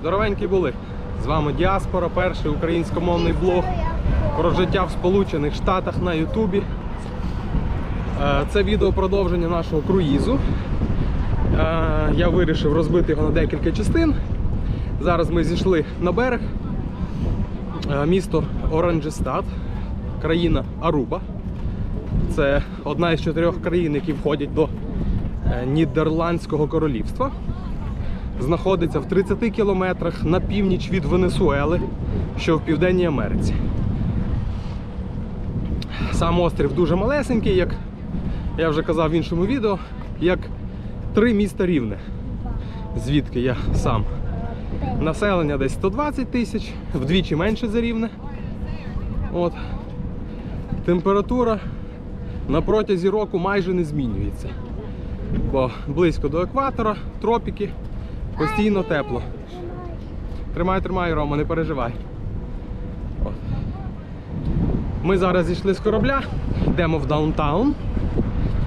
Здоровенькі були. З вами Діаспора, перший українськомовний блог про життя в Сполучених Штатах на Ютубі. Е, Це відео продовження нашого круїзу. Е, Я вирішив розбити його на декілька частин. Зараз ми зійшли на берег. Е, Місто Оранжестат, країна Аруба. Це одна із чотирьох країн, які входять до Нідерландського королівства. Знаходиться в 30 кілометрах на північ від Венесуели, що в Південній Америці. Сам острів дуже малесенький, як я вже казав в іншому відео, як три міста рівне, звідки я сам. Населення десь 120 тисяч, вдвічі менше за рівне. От. Температура на протязі року майже не змінюється. Бо близько до екватора, тропіки, постійно тепло. Тримай, тримай, Рома, не переживай. Ми зараз зійшли з корабля, йдемо в даунтаун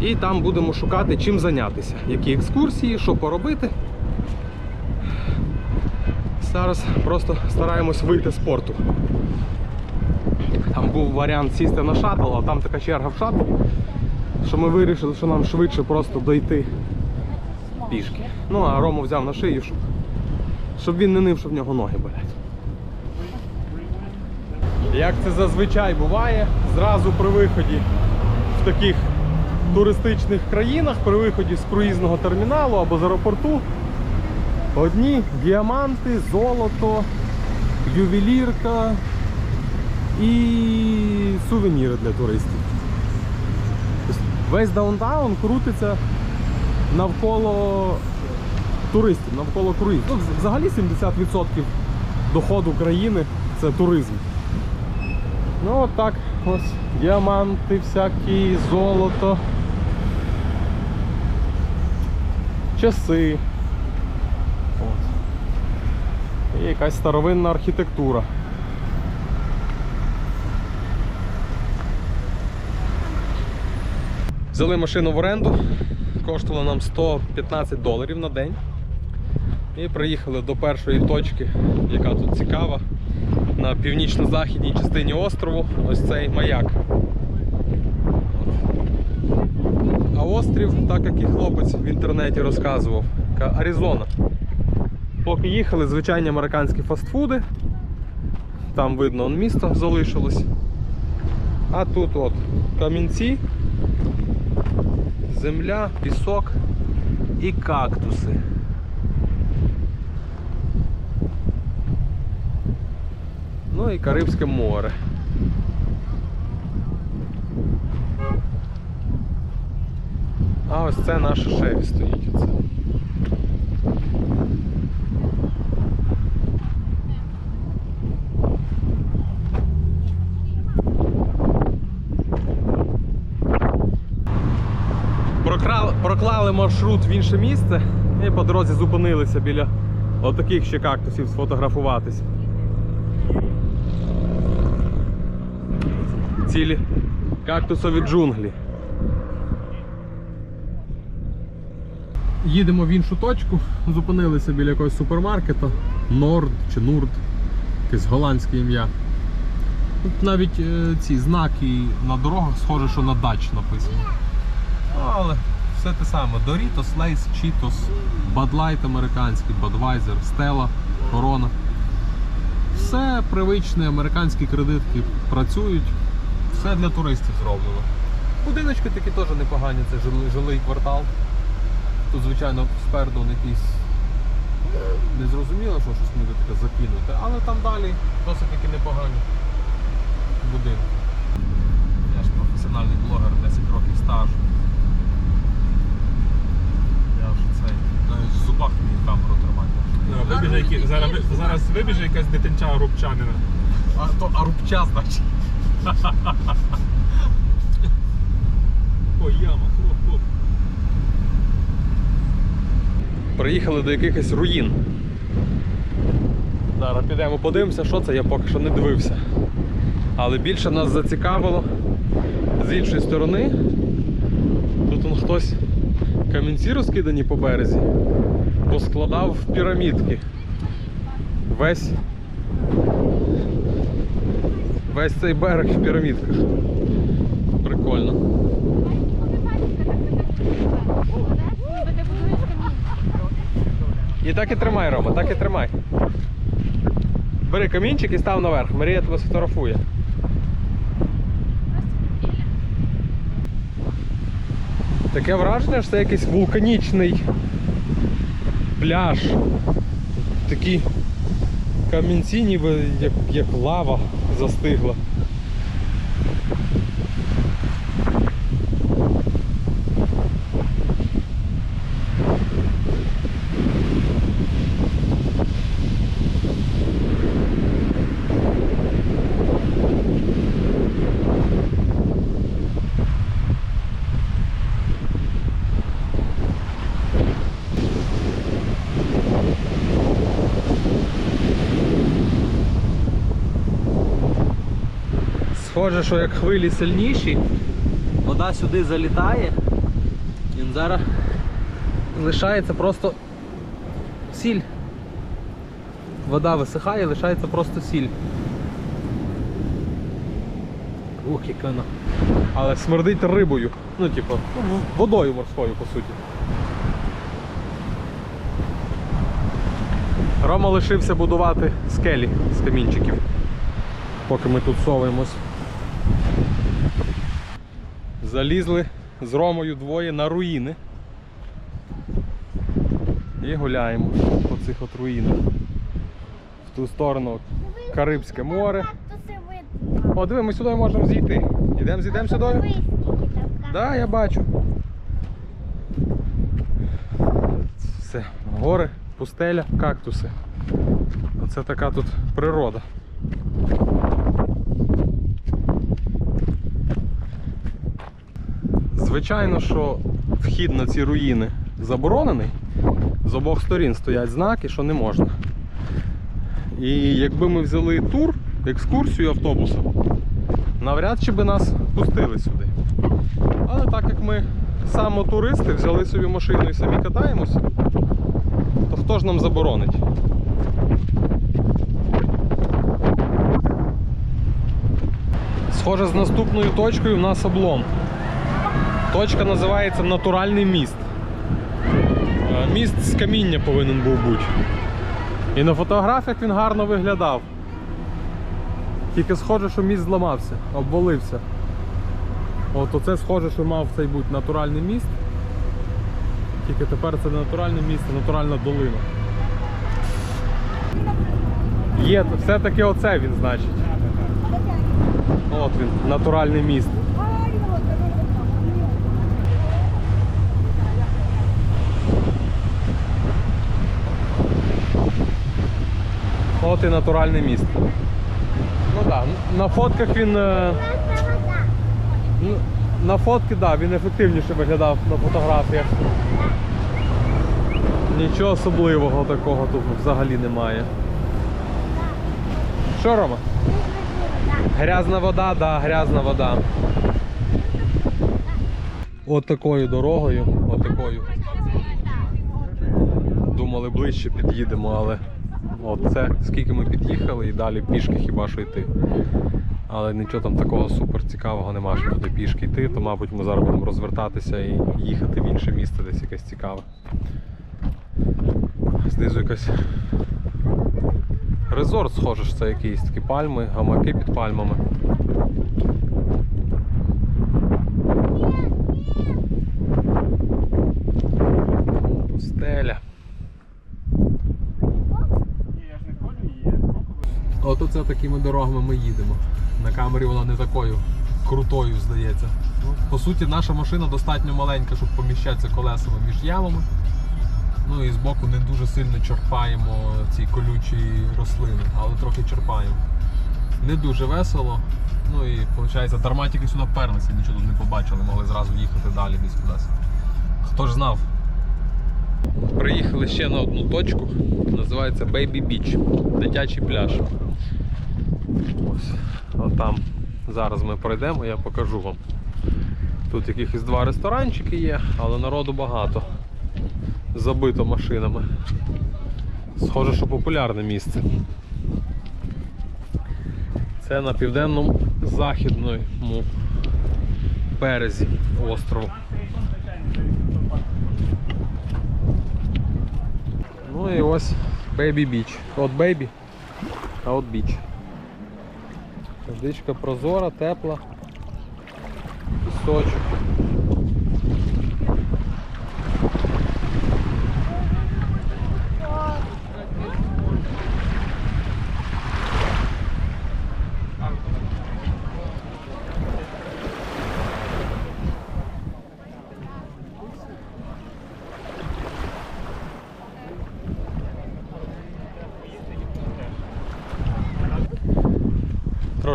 і там будемо шукати, чим зайнятися, які екскурсії, що поробити. Зараз просто стараємось вийти з порту. Там був варіант сісти на шаттл, а там така черга в шаттл, що ми вирішили, що нам швидше просто дойти пішки. Ну а Рому взяв на шию, щоб, щоб він не нив, що в нього ноги болять. Як це зазвичай буває, зразу при виході в таких туристичних країнах, при виході з круїзного терміналу або з аеропорту, одні діаманти, золото, ювелірка і сувеніри для туристів. Тобто Весь даунтаун крутиться навколо туристів, навколо круїзу. Ну, взагалі 70% доходу країни це туризм. Ну от так, ось діаманти всякі, золото, часи. От. І якась старовинна архітектура. Взяли машину в оренду, коштувало нам 115 доларів на день. І приїхали до першої точки, яка тут цікава, на північно-західній частині острову, ось цей маяк. А острів, так як і хлопець в інтернеті розказував, Аризона. Поки їхали, звичайні американські фастфуди. Там видно он місто залишилось. А тут от камінці, земля, пісок і кактуси. Ну і Карибське море. А ось це наша шефі стоїть. Проклали маршрут в інше місце і по дорозі зупинилися біля отаких ще кактусів сфотографуватись. Цілі кактусові джунглі. Їдемо в іншу точку, зупинилися біля якогось супермаркету. Норд чи Нурд, якесь голландське ім'я. Тут навіть е, ці знаки на дорогах схоже, що на дач написано. Але все те саме. Doritos, Lay's, Cheetos, Bud Light американський, Budweiser, Stella, Corona. Все привичне, американські кредитки працюють. Все для туристів зроблено. Будиночки такі теж непогані, це жилий, жилий квартал. Тут, звичайно, спереду якийсь не зрозуміло, що щось ніби таке закинуте, але там далі досить таки непогані будинки. Я ж професіональний блогер, 10 років стажу. Я вже цей навіть в зубах мені камеру тримати. Ну, вибіже які- зараз, зараз вибіже якась дитинча рубчанина. А то а рубча, значить. О, яма, хлоп, хлоп. Приїхали до якихось руїн. Зараз підемо подивимося, що це, я поки що не дивився. Але більше нас зацікавило з іншої сторони. Тут он хтось камінці розкидані по березі, поскладав в пірамідки. Весь. Весь цей берег в пірамідках. Прикольно. І так і тримай, Рома, так і тримай. Бери камінчик і став наверх. Марія тебе сфотографує. Таке враження, що це якийсь вулканічний пляж. Такі камінці, ніби як, як лава застигла. Схоже, що як хвилі сильніші, вода сюди залітає. І зараз лишається просто сіль. Вода висихає, лишається просто сіль. Ух, яка вона. Але смердить рибою. Ну, типу, ну, водою морською, по суті. Рома лишився будувати скелі з камінчиків, поки ми тут совуємось. Залізли з Ромою двоє на руїни. І гуляємо по цих от руїнах. В ту сторону Карибське море. О, диви, ми сюди можемо зійти. Йдемо, зійдемо сюди? Так, да, я бачу. Все, гори, пустеля, кактуси. Оце така тут природа. Звичайно, що вхід на ці руїни заборонений. З обох сторін стоять знаки, що не можна. І якби ми взяли тур, екскурсію автобусом, навряд чи би нас пустили сюди. Але так як ми саме туристи, взяли собі машину і самі катаємося, то хто ж нам заборонить? Схоже, з наступною точкою в нас облом. Точка називається Натуральний міст. Е, Міст з каміння повинен був бути. І на фотографіях він гарно виглядав. Тільки схоже, що міст зламався, обвалився. От оце схоже, що мав цей бути натуральний міст. Тільки тепер це не натуральне місце, а натуральна долина. Є, все-таки оце він, значить. От він, натуральний міст. От і натуральне місто. Ну так, на фотках він. е, На фотки, так, да, він ефективніше виглядав на фотографіях. Нічого особливого такого тут взагалі немає. Що, Рома? Грязна вода, да, грязна вода. От такою дорогою, от такою. Думали ближче під'їдемо, але от це скільки ми під'їхали і далі пішки хіба що йти. Але нічого там такого супер цікавого нема, що туди пішки йти, то мабуть ми зараз будемо розвертатися і їхати в інше місце, десь якесь цікаве. Знизу якась резорт схоже, що це якісь такі пальми, гамаки під пальмами. Пустеля. Ні, я ж не ходю, її спробую. Такими дорогами ми їдемо. На камері вона не такою крутою здається. По суті, наша машина достатньо маленька, щоб поміщатися колесами між ямами. Ну і збоку не дуже сильно черпаємо ці колючі рослини, але трохи черпаємо. Не дуже весело. Ну і виходить, дарма тільки сюди перлися, нічого тут не побачили, могли зразу їхати далі десь кудись. Хто ж знав? Приїхали ще на одну точку, називається Baby Beach, дитячий пляж. Ось, от там зараз ми пройдемо, я покажу вам. Тут якихось два ресторанчики є, але народу багато. Забито машинами. Схоже, що популярне місце. Це на південному західному березі острову. Ну і ось Baby Beach. От Baby, а от Beach. Водичка прозора, тепла. Пісочок.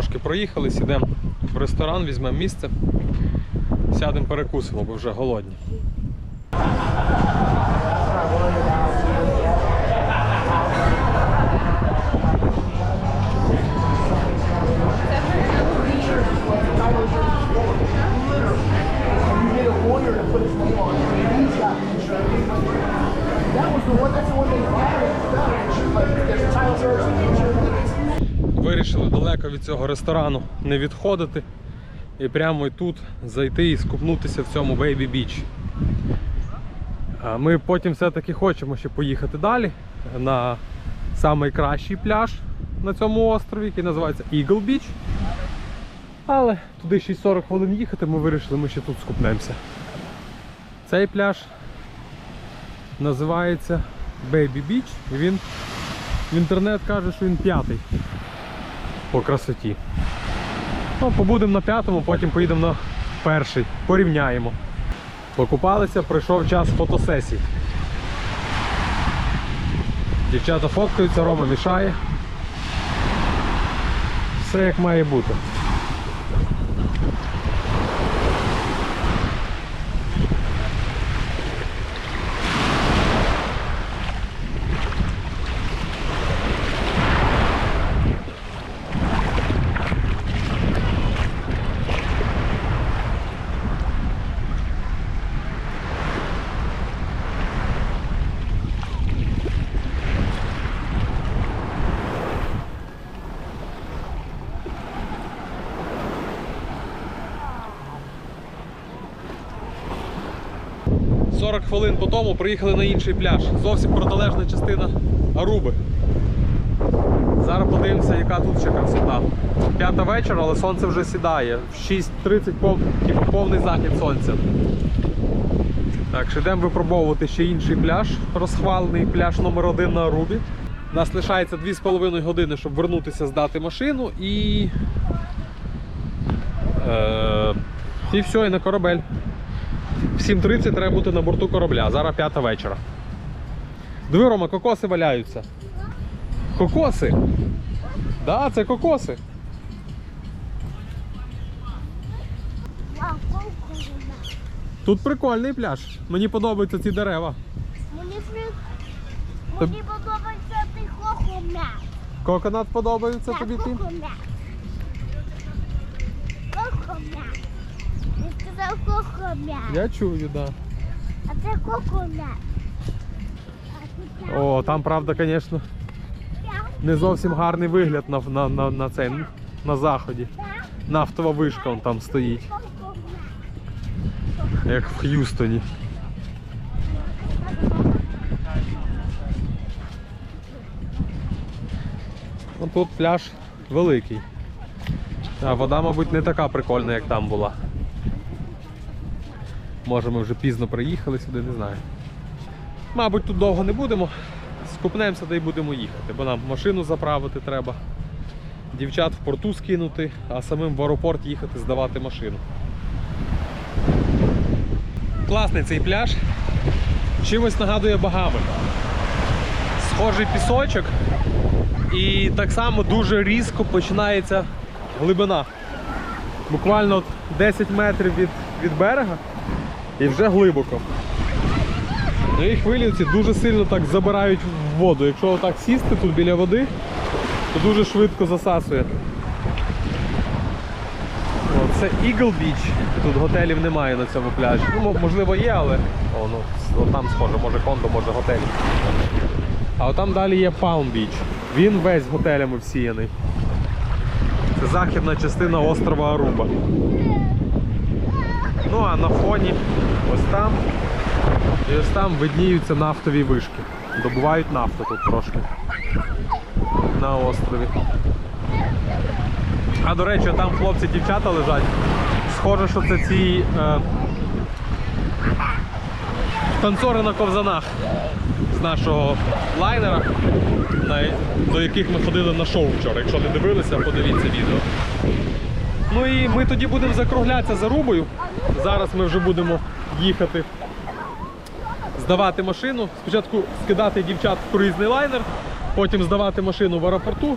Трошки проїхали, сідемо в ресторан, візьмемо місце, сядемо перекусимо, бо вже голодні. Від цього ресторану не відходити і прямо тут зайти і скупнутися в цьому Baby Beach. Ми потім все-таки хочемо ще поїхати далі на найкращий пляж на цьому острові, який називається Eagle Beach. Але туди ще 40 хвилин їхати, ми вирішили, ми ще тут скупнемося. Цей пляж називається Baby Beach. І він в інтернет каже, що він п'ятий по красоті. Ну, побудемо на п'ятому, потім поїдемо на перший, порівняємо. Покупалися, прийшов час фотосесій. Дівчата фоткаються, Рома мішає. Все як має бути. – 40 хвилин по тому приїхали на інший пляж. Зовсім протилежна частина Аруби. Зараз подивимося, яка тут ще красота. П'ята вечора, але сонце вже сідає. В 6.30 пов... типу, повний захід сонця. Так, що йдемо випробовувати ще інший пляж, розхвалений пляж номер один на Арубі. У нас лишається 2,5 години, щоб вернутися, здати машину і. Е... І все, і на корабель. В 7.30 треба бути на борту корабля. Зараз п'ята вечора. Диви, Рома, кокоси валяються. Кокоси. Да, це кокоси. Тут прикольний пляж. Мені подобаються ці дерева. Мені Мені подобається ти кокомя. Коконат подобається тобі ти? Кокомя. Я чую. Да. А це кокомя. О, там правда, звісно, не зовсім гарний вигляд на, на, на, на цей, на заході. Нафтова вишка он там стоїть, як в Х'юстоні. Ну, тут пляж великий. А вода, мабуть, не така прикольна, як там була. Може, ми вже пізно приїхали сюди, не знаю. Мабуть, тут довго не будемо. Скупнемося та й будемо їхати, бо нам машину заправити треба. Дівчат в порту скинути, а самим в аеропорт їхати здавати машину. Класний цей пляж. Чимось нагадує Багами. Схожий пісочок. І так само дуже різко починається глибина. Буквально 10 метрів від, від берега і вже глибоко. Ну і хвилі ці дуже сильно так забирають в воду. Якщо отак сісти тут біля води, то дуже швидко засасує. О, це Eagle Beach. Тут готелів немає на цьому пляжі. Ну, можливо, є, але о, ну, там схоже, може кондо, може готель. А там далі є Palm Beach. Він весь готелями всіяний. Це західна частина острова Аруба. Ну а на фоні ось там і ось там видніються нафтові вишки. Добувають нафту тут трошки. На острові. А до речі, там хлопці дівчата лежать. Схоже, що це ці е, танцори на ковзанах з нашого лайнера, до яких ми ходили на шоу вчора. Якщо не дивилися, подивіться відео. Ну і ми тоді будемо закруглятися за рубою. Зараз ми вже будемо їхати здавати машину. Спочатку скидати дівчат в круїзний лайнер, потім здавати машину в аеропорту.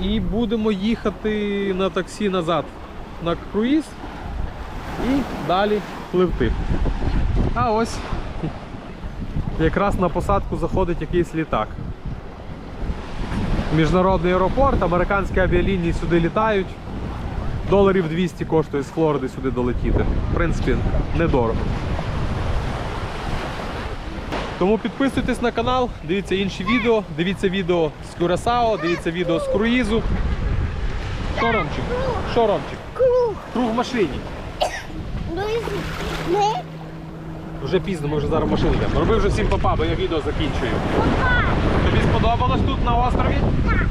І будемо їхати на таксі назад на круїз і далі пливти. А ось якраз на посадку заходить якийсь літак. Міжнародний аеропорт, американські авіалінії сюди літають. Доларів 200 коштує з Флориди сюди долетіти. В принципі, недорого. Тому підписуйтесь на канал, дивіться інші відео, дивіться відео з Кюрасао, дивіться відео з круїзу. Що Ромчик? Що Ромчик? Круг. Круг в машині. Ну, Вже пізно, ми вже зараз в машину йдемо. Роби вже всім папа, бо я відео закінчую. Тобі сподобалось тут на острові? Так.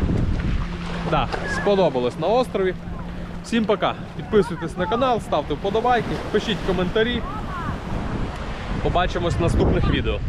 Так, сподобалось на острові. Всім пока. Підписуйтесь на канал, ставте вподобайки, пишіть коментарі. Побачимось в наступних відео.